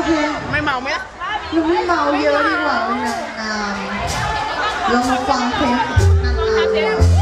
อเคไม่เมาไหมหนูไม่เมาเยอะดีกว่าเป็นนางงามลองฟังเพลงนางงาม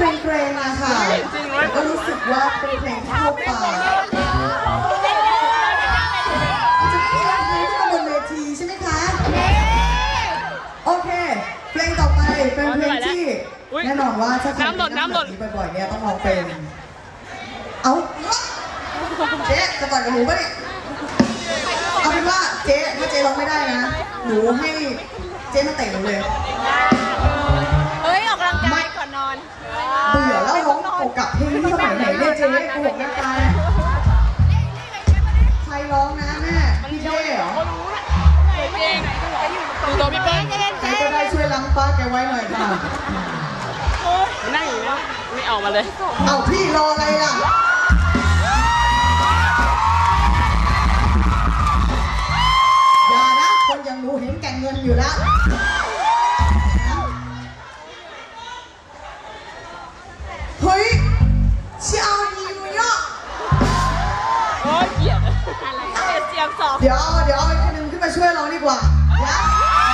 เพลงเพลงอะค่ะก็รู้สึกว่าเป็นเพลงทั่วไปจะมีอะไรที่มาบนเวทีใช่ไหมคะโอเค เพลงต่อไปเป็นเพลงที่แน่นอนว่าถ้าคุณนั่งแบบนี้บ่อยๆเนี่ยต้องร้องเป็นเอาเจ๊จะต่อยกับหนูปะเนี่ยเอาเป็นว่าเจ๊ถ้าเจ๊ร้องไม่ได้นะ หนูให้เจ๊มาเตะหนูเลย เบื่อแล้วร้องโกกับเพลงที่สมัยไหนเนี่ยเจ๊โกหกหน้าตาเนี่ยใครร้องนะแม่พี่เจ๊เหรอจริงดูตัวพี่เปิ้ลใครก็ได้ช่วยล้างป้าแกไว้หน่อยค่ะนั่งอยู่นะไม่ออกมาเลย เอาพี่รออะไรล่ะอย่านะคนอย่างหนูเห็นแก่เงินอยู่แล้ว เปลี่ยนเสียงสอง เดี๋ยวเดี๋ยวคนนึงขึ้นมาช่วยเราดีกว่าเดี๋ยว